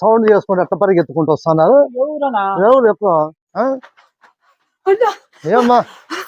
Sound చేసుకుంటూ ఎట్లా పరిగెత్తుకుంటూ వస్తున్నారు? ఎవరు ఎక్కువ? ఏమ్మా?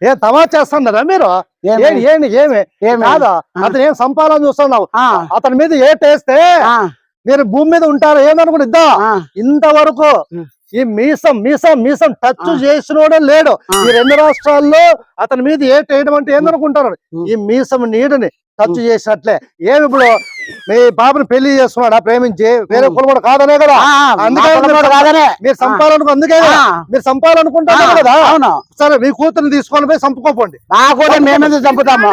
ఏం, తమా చేస్తున్నారా మీరు? ఏమి? కాదా? అతను ఏం సంపాదన చూస్తున్నావు? అతని మీద ఏటేస్తే మీరు భూమి మీద ఉంటారు? ఏందనుకుని ఇద్దాం. ఇంతవరకు. ఈ మీసం మీసం మీసం టచ్ చేసినోడే లేడు. ఈ రెండు రాష్ట్రాల్లో అతని మీద ఏట వేయడం అంటే ఏందనుకుంటారు. ఈ మీసం నీడని టచ్ చేసినట్లే. ఏమి ఇప్పుడు మీ బాబుని పెళ్ళి చేస్తున్నాడా? ప్రేమించి? వేరే ఉం. కులం కూడా కాదనే కదా? అందుకే కులమోడు. మీరు సంపాలనుకు అందుకే. మీరు సంపాలనుకుంటారు కదా? అవును. సరే మీ కూతురు తీసుకొని పోయి సంపుకోపోండి మా కూతురు మేమెందుకు చంపుతాము?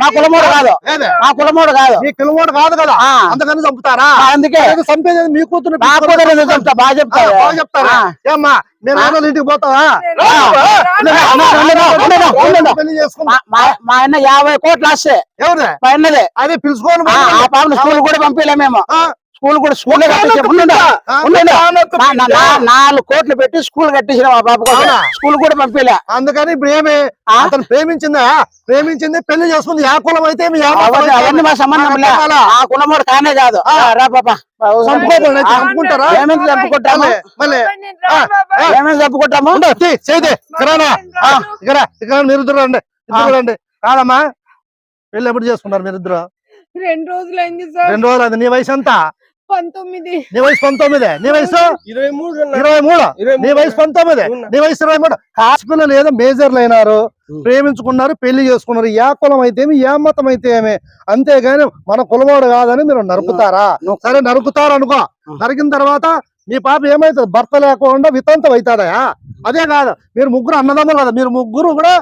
మా కులమోడు కాదు? మా కులమోడు కాదు. మీ కిలోమీటర్ కాదు కదా. అందుకని చంపుతారా? అందుకే. చంపేది? మీ కూతురు బాగా చెప్తారా? ఏమ్మా నేను నాన్న ఇంటికి పోతావా? మా- ఆయన యాభై కోట్లు వస్తే ఎవరే అన్నదే. అదే పిలుచుకోని ఆ పాపను స్కూల్ కూడా పంపించలే మేము. స్కూల్ కూడా స్కూల్ నాలుగు కోట్లు పెట్టి స్కూల్ కట్టించిన మా పాప? స్కూల్ కూడా పంపించలే అందుకని ఇప్పుడు ఏమి? అతను ప్రేమించిందా? ప్రేమించింది పెళ్ళి చేసుకుంది. యా కులం అయితే అవన్నీ? మా సంబంధం లే. ఆ కులమోడు కానే కాదు. రా పాప. చంపుకోపోండి, చంపుకుంటారా ఏమేమి చంపుకుంటాము మళ్ళీ, ఏమేమి చంపుకుంటాము చేయదే ఇక్కడనా ఇక్కడ ఇక్కడ రండి. రండి. కాదమ్మా పెళ్ళి ఎప్పుడు చేసుకున్నారు మీరిద్దరు? రెండు రోజులైంది సార్. రెండు రోజులు అది నీ వయసు ఎంత? పంతొమ్మిది. నీ వయసు పంతొమ్మిది. నీ వయసు? ఇరవై మూడు ఇరవై మూడు? నీ వయసు పంతొమ్మిది. నీ వయసు ఇరవై మూడు? హాస్పిటల్ ఏదో మేజర్లు అయినారు. ప్రేమించుకున్నారు పెళ్ళి చేసుకున్నారు. యా కులం అయితే ఏమి యా మతం అయితే ఏమి? అంతేగాని మన కులవాడు కాదని మీరు నరుకుతారా? సరే నరుకుతారు అనుకో. నరికిన తర్వాత మీ పాప ఏమైతుంది? భర్త లేకుండా వితంతం అవుతాడా అదే కాదు. మీరు ముగ్గురు అన్నదమ్ములు కదా. మీరు ముగ్గురు కూడా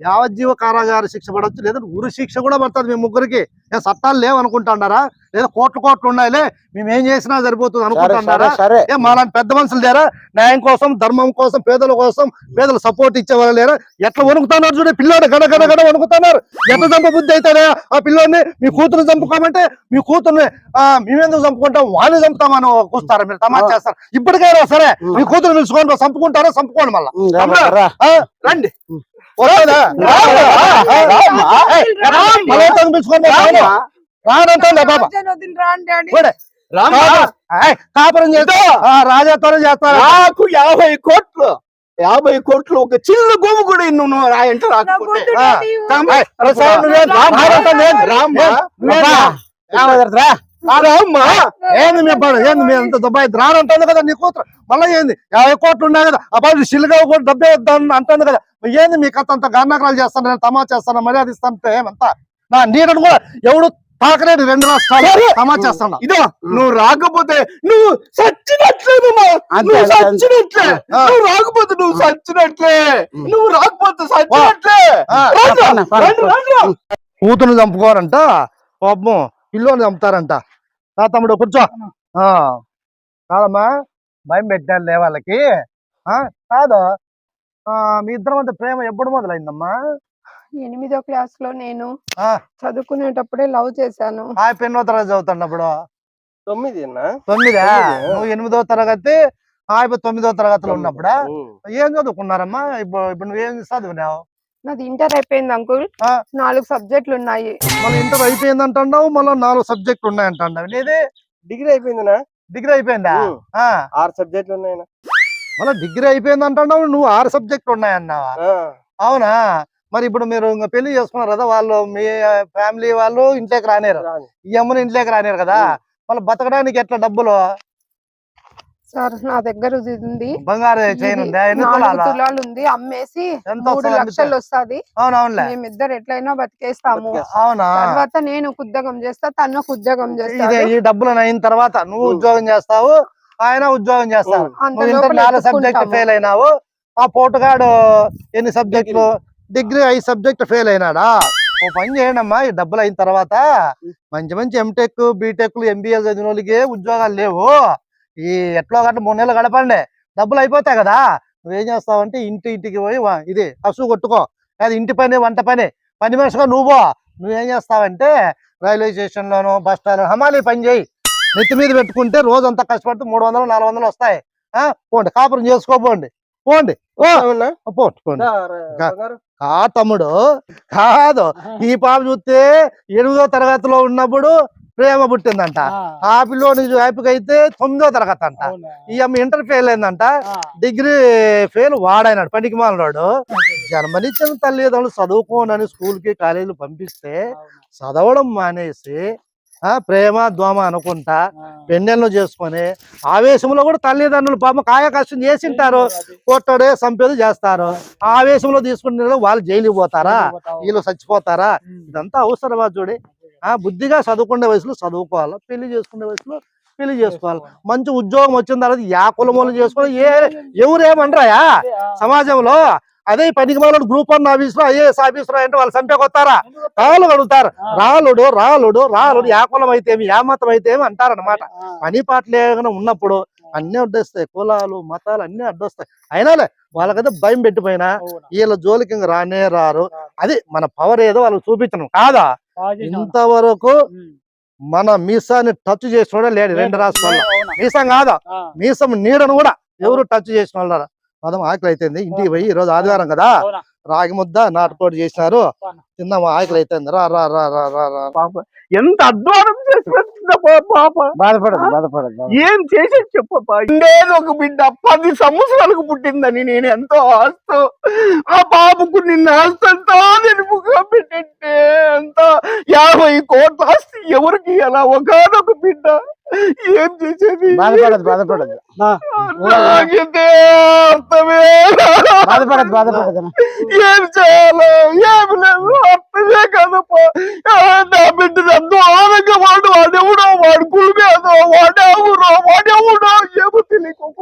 యావజ్జీవ కారాగార శిక్ష పడవచ్చు లేదా ఉరి శిక్ష కూడా పడుతుంది మీ ముగ్గురికి. ఏ చట్టాలు లేవు అనుకుంటున్నారా లేదా కోట్లు కోట్లు ఉన్నాయిలే మేము ఏం చేసినా సరిపోతుంది సరే అనుకుంటున్నారా ఏ మాలాంటి పెద్ద మనుషులు లేరా? న్యాయం కోసం ధర్మం కోసం పేదల కోసం పేదల సపోర్ట్ ఇచ్చేవాళ్ళు లేరా? ఎట్లా వణుకుతున్నారు చూడే పిల్లోడు గడ గడ గడ వణుకుతున్నారు. ఎట్లా చంప బుద్ధి అవుతాడా ఆ పిల్లోడిని మీ కూతురు చంపుకోమంటే మీ కూతుర్ని ఆ మేమెందుకు చంపుకుంటాం వాడిని చంపుతామని కూస్తారా మీరు? తమాషా చేస్తారు. ఇప్పటికైనా సరే మీ కూతురు పిలుచుకోండి చంపుకుంటారా చంపుకోండి మళ్ళా. రండి. రామ్. రానంటుందా బాబా. కాపురం- చేస్తా ఆ, రాజాతోనే చేస్తారా నాకు యాభై కోట్లు యాభై కోట్లు ఒక చిన్న గోము కూడా నువ్వు రాయంటే రాకపోతే తమ్ముడు, ఏయ్, అరే? రామ్మా. ఏంది మీ అబ్బాయి? ఏంది మీ అంత దుబాయ్ రానంటుంది కదా నీ కూతురు? మళ్ళీ ఏంది? యాభై కోట్లు ఉన్నాయి కదా అబ్బాయి సిల్లుగా కూడా డబ్బే వద్దని అంటుంది కదా. ఏంది మీ కథ అంత గన్నకరాలు చేస్తాను నేను తమా చేస్తాను మర్యాద ఇస్తాను ఏమంతా నా నీడను కూడా ఎవడు తాకలేడు రెండు రాష్ట్రాలు. తమా చేస్తాను? ఇదో నువ్వు రాకపోతే నువ్వు చచ్చినట్లే నువ్వు అంతే, నువ్వు అంతే, అంతే. ఆ. రాకపోతే నువ్వు చచ్చినట్లే నువ్వు రాకపోతే ఆ, రండి. కూతురు చంపుకోరంట పాపం పిల్లోని చంపుతారంట. రా తమ్ముడు కూర్చో. ఆ. కాదమ్మా భయం పెట్టారులే వాళ్ళకి. ఆ కాదు. ఆ, మీ ఇద్దరం మధ్య ప్రేమ ఎప్పుడు మొదలైందమ్మా? ఎనిమిదో క్లాస్లో నేను ఆ. చదువుకునేటప్పుడే లవ్ చేశాను. ఎన్నో తరగతి చదువుతున్నప్పుడు? తొమ్మిది తొమ్మిదా? తొమ్మిది. నువ్వు ఎనిమిదో తరగతి ఆ ఇప్పుడు తొమ్మిదో తరగతిలో ఉన్నప్పుడా. ఏం చదువుకున్నారమ్మా? ఇప్పుడు ఇప్పుడు నువ్వేం చదివినావు నాది ఇంటర్ అయిపోయింది అంకుల్. ఆ. నాలుగు సబ్జెక్టులు ఉన్నాయి మళ్ళీ ఇంటర్ అయిపోయింది అంటున్నావు మళ్ళీ నాలుగు సబ్జెక్టులు ఉన్నాయంటున్నావు నీది? డిగ్రీ అయిపోయిందినా? డిగ్రీ అయిపోయిందా? ఉం. ఆ. ఆరు సబ్జెక్టులు ఉన్నాయన మళ్ళీ డిగ్రీ అయిపోయింది అంటున్నావు నువ్వు ఆరు సబ్జెక్టులు ఉన్నాయన్నావా అవునా? మరి ఇప్పుడు మీరు ఇంకా పెళ్ళి చేసుకున్నారు కదా వాళ్ళు మీ ఫ్యామిలీ వాళ్ళు ఇంట్లోకి రానేరు ఈ అమ్మని ఇంట్లోకి రానేరు కదా. ఉం. మళ్ళీ బతకడానికి ఎట్లా డబ్బులు? సార్ నా దగ్గర ఉంది. బంగారు చైన్ తులాలా ఉంది. అమ్మేసి ఎంత మూడు వస్తది లక్షలు వస్తాది. మేమిద్దరు ఎట్లయినా బతికేస్తాము. బతికేస్తాం. అవునా? తర్వాత నేను ఒక ఉద్యోగం చేస్తా తను ఒక ఉద్యోగం ఇదే చేస్తాడు. ఈ డబ్బులు అయిన తర్వాత నువ్వు. ఉద్యోగం చేస్తావు ఆయన ఉద్యోగం చేస్తావు నాలుగు సబ్జెక్ట్. ఫెయిల్ అయినావు. ఆ పోటుగాడు ఎన్ని సబ్జెక్టులు డిగ్రీ. ఐదు సబ్జెక్ట్ ఫెయిల్ అయినాడా? ఓ పని చేయండి అమ్మా ఈ డబ్బులు అయిన తర్వాత. మంచి మంచి ఎంటెక్ బీటెక్ ఎంబీఏ చదివిన వాళ్ళకి ఉద్యోగాలు లేవు. ఈ ఎట్లో గంట మూడు నెలలు గడపండి. డబ్బులు అయిపోతాయి కదా. నువ్వేం చేస్తావంటే ఇంటి ఇంటికి పోయి ఇది కసు కొట్టుకో. అది ఇంటి పని వంట పని. పని మనిషిగా నువ్వు పో. నువ్వేం చేస్తావంటే రైల్వే స్టేషన్ లోను బస్ స్టాండ్ హమాలి పని చేయి. నెత్తి మీద పెట్టుకుంటే రోజంతా కష్టపడితే మూడు వందలు నాలుగు వందలు వస్తాయి. ఆ? పోండి కాపురం చేసుకోపోండి పోండి. పోండి. కా తమ్ముడు. కాదు. ఈ పాప చూస్తే ఎనిమిదో తరగతిలో ఉన్నప్పుడు ప్రేమ పుట్టిందంట. ఆ. పిల్లోని హ్యాపీగా అయితే తొమ్మిదో తరగతి అంట ఈ అమ్మ ఇంటర్ ఫెయిల్ అయిందంట. డిగ్రీ ఫెయిల్ వాడైనాడు పనికి మాలనాడు. జన్మనిచ్చిన తల్లిదండ్రులు చదువుకోనని స్కూల్కి కాలేజీలు పంపిస్తే చదవడం మానేసి ఆ ప్రేమ దోమ అనుకుంటా పెన్నెళ్ళు చేసుకొని ఆవేశంలో కూడా తల్లిదండ్రులు పాపం కాయ కష్టం చేసింటారు. కొట్టడే సంపేది చేస్తారు. ఆవేశంలో తీసుకుంటే వాళ్ళు జైలుకి పోతారా? వీళ్ళు చచ్చిపోతారా? ఇదంతా అవసరమా చూడి? ఆ బుద్ధిగా చదువుకునే వయసులో చదువుకోవాలి పెళ్ళి చేసుకునే వయసులో పెళ్ళి చేసుకోవాలి. మంచి ఉద్యోగం వచ్చిన తర్వాత యా కులమూలం చేసుకోవాలి ఏ ఎవరు ఏమనరాయా సమాజంలో అదే పనికి మాలను గ్రూప్ వన్ ఆఫీస్లో ఐఏఎస్ ఆఫీసర్ అంటే వాళ్ళు చంపేకొస్తారా? రాళ్ళు అడుగుతారు రాలుడు రాలుడు రాలుడు యా కులం అయితే ఏమి, యా మతం అయితే ఏమి అంటారన్నమాట. పని పాటలు ఉన్నప్పుడు అన్ని అడ్డొస్తాయి. కులాలు మతాలు అన్ని అడ్డొస్తాయి. అయినాలే వాళ్ళకైతే భయం పెట్టిపోయినా వీళ్ళ జోలికి రానే రారు. అది మన పవర్ ఏదో వాళ్ళకి చూపించను. కాదా? ఇంతవరకు మన మీసాన్ని టచ్ చేసిన లేడు రెండు రాష్ట్రాల్లో. మీసం కాదా? మీసం నీడను కూడా ఎవరు టచ్ చేసిన వాళ్ళు పదం ఆకలి అయిపోయింది ఇంటికి పోయి ఈ రోజు ఆదివారం కదా? రాగి ముద్ద నాటుకోడి చేసినారు. తిన్నాము ఆకలి అయిపోయింది రా రా రా రా రా రా. పాప ఎంత అధ్వానం చేసి పెట్టిందా పా- పాప. బాధపడదు బాధపడదు ఏం చేసేది చెప్పప్పా నేను ఒక బిడ్డ పది సంవత్సరాలకు పుట్టిందని నేను ఎంతో ఆస్తూ ఆ బాబుకు నిన్న ఆస్తంతా ముఖం పెట్టంటే ఎంత యాభై కోట్ల ఆస్తి ఎవరికి ఎలా ఒకనొక బిడ్డ. ఏం చేసేది? బాధపడదు బాధపడదు అర్థమే బాధపడదు బాధపడదు ఏం చేయాలో ఏమి లేదు అర్థమే కదప్పా. ఆ, నా ఆనందంగా వాడు వాడెవడో వాడు కులిమేదో వాడెవడో ఏమో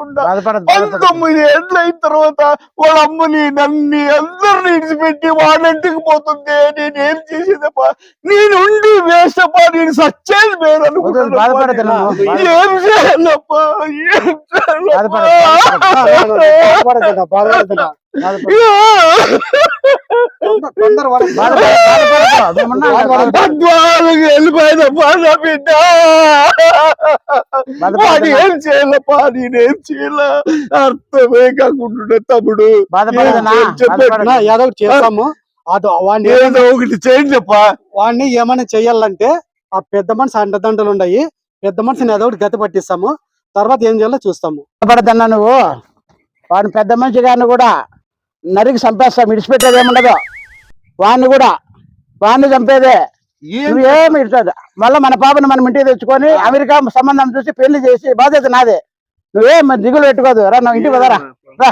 తెలియకోకుండా బాధపడదు బాధపడదు పంతొమ్మిది ఏళ్ళు అయిన తర్వాత వాళ్ళ అమ్మని నన్ను అందరిని ఇడిచిపెట్టి వాడంటికి పోతుంది నేనేం చేసేదప్పా నేను ఉండి వేస్తప్పా నేను సచ్చేది వేరు వద్దు, బాధపడదు అనుకుంటున్నా నన్ను. ఏం చేయాలప్పా ఏం బాధపడదు, చేయాలప్పా బిడ్డ. వాడు ఏం చేయాలప్పా నేనేం చేయాల? అర్థమే కాకుండా తమ్ముడు. ఏదో ఒకటి చేస్తాము. అటు వాడిని ఏదో ఒకటి చేయండి చెప్పా. వాడిని ఏమైనా చెయ్యాలంటే ఆ పెద్ద మనిషి అండదండలు ఉన్నాయి. పెద్ద మనిషిని ఏదో ఒకటి గతి పట్టిస్తాము. తర్వాత ఏం చేయాలో చూస్తాము. బాధపడద్దన్నా నువ్వు. వాడిని పెద్ద మనిషి గారిని కూడా నరికి చంపేస్తాం విడిచిపెట్టేది ఏముండదు. వాడిని కూడా వాడిని చంపేదే. ఇస్తుంది మళ్ళీ మన పాపని మనం ఇంటికి తెచ్చుకొని అమెరికా సంబంధం చూసి పెళ్ళి చేసి బాధ్యత నాదే. నువ్వేం దిగులు పెట్టుకోదు. రా నువ్వు ఇంటికి పదరా రా.